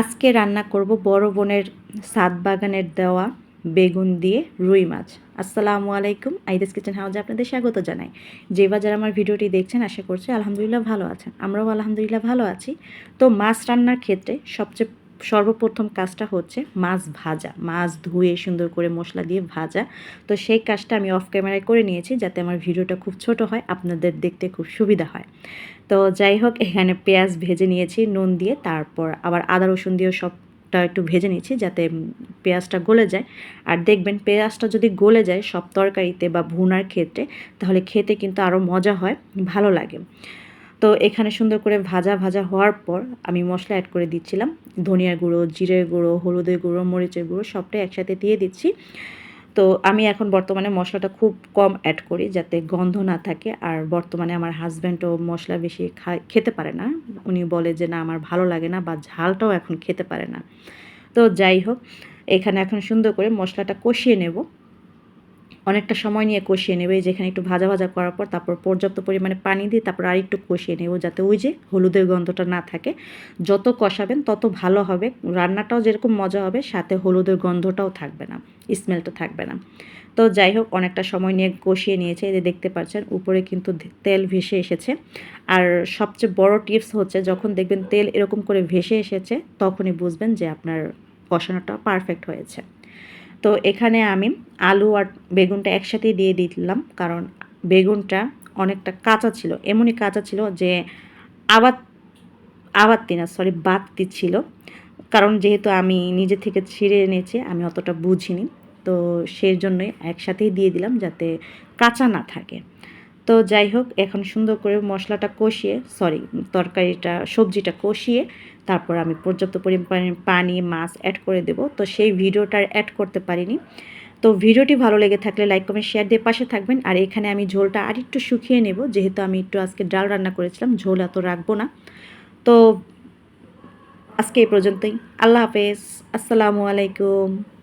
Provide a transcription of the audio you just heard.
আজকে রান্না করব বড় বোনের সাত বাগানের দেওয়া বেগুন দিয়ে রুই মাছ। আসসালামু আলাইকুম, আইদাস কিচেন হাউজে আপনাদের স্বাগত জানাই। যে বাজার আমার ভিডিওটি দেখছেন, আশা করছি আলহামদুলিল্লাহ ভালো আছেন। আমরাও আলহামদুলিল্লাহ ভালো আছি। তো মাছ রান্নার ক্ষেত্রে সবচেয়ে সর্বপ্রথম কাজটা হচ্ছে মাছ ভাজা। মাছ ধুয়ে সুন্দর করে মশলা দিয়ে ভাজা। তো সেই কাজটা আমি অফ ক্যামেরায় করে নিয়েছি যাতে আমার ভিডিওটা খুব ছোট হয়, আপনাদের দেখতে খুব সুবিধা হয়। তো যাই হোক, এখানে পেঁয়াজ ভেজে নিয়েছি, নুন দিয়ে, তারপর আবার আদা, রসুন দিয়েও সবটা একটু ভেজে নিয়েছি যাতে পেঁয়াজটা গলে যায়। আর দেখবেন, পেঁয়াজটা যদি গলে যায় সব তরকারিতে বা ভুনার ক্ষেত্রে, তাহলে খেতে কিন্তু আরও মজা হয়, ভালো লাগে। তো এখানে সুন্দর করে ভাজা ভাজা হওয়ার পর আমি মশলা অ্যাড করে দিচ্ছিলাম। ধনিয়ার গুঁড়ো জিরের গুঁড়ো, হলুদের গুঁড়ো, মরিচের গুঁড়ো সবটাই একসাথে দিয়ে দিচ্ছি। তো আমি এখন বর্তমানে মশলাটা খুব কম অ্যাড করি যাতে গন্ধ না থাকে। আর বর্তমানে আমার হাজব্যান্ডও মশলা বেশি খেতে পারে না। উনি বলে যে, না, আমার ভালো লাগে না বা ঝালটাও এখন খেতে পারে না। তো যাই হোক, এখানে এখন সুন্দর করে মশলাটা কষিয়ে নেব। অনেকটা সময় নিয়ে কষিয়ে নেবে যেখানে একটু ভাজা ভাজা করার পর তারপর পর্যাপ্ত পরিমাণে পানি দিয়ে তারপর আর একটু কষিয়ে নেব যাতে ওই যে হলুদের গন্ধটা না থাকে। যত কষাবেন তত ভালো হবে, রান্নাটাও যেরকম মজা হবে সাথে হলুদের গন্ধটাও থাকবে না স্মেলটা থাকবে না। তো যাই হোক, অনেকটা সময় নিয়ে কষিয়ে নিয়েছে, এই দেখতে পাচ্ছেন উপরে কিন্তু তেল ভেসে এসেছে। আর সবচেয়ে বড় টিপস হচ্ছে যখন দেখবেন তেল এরকম করে ভেসে এসেছে, তখনই বুঝবেন যে আপনার কষানোটা পারফেক্ট হয়েছে। তো এখানে আমি আলু আর বেগুনটা একসাথে দিয়ে দিলাম, কারণ বেগুনটা অনেকটা কাঁচা ছিল, এমনই কাঁচা ছিল যে আবার আবার না সরি বাদ ছিল। কারণ যেহেতু আমি নিজে থেকে ছিঁড়ে এনেছি, আমি অতটা বুঝিনি, তো সেই জন্যই একসাথেই দিয়ে দিলাম যাতে কাঁচা না থাকে। তো যাই হোক, এখন সুন্দর করে মশলাটা কষিয়ে সরি তরকারিটা, সবজিটা কষিয়ে তারপর আমি পর্যাপ্ত পরিমাণে পানি, মাছ অ্যাড করে দেব। তো সেই ভিডিওটা অ্যাড করতে পারিনি। তো ভিডিওটি ভালো লেগে থাকলে লাইক কমেন্ট শেয়ার দিয়ে পাশে থাকবেন। আর এখানে আমি ঝোলটা আর একটু শুকিয়ে নেব। যেহেতু আমি একটু আজকে ডাল রান্না করেছিলাম, ঝোল এত রাখব না। তো আজকে এই পর্যন্তই। আল্লাহ হাফেজ। আসসালামু আলাইকুম।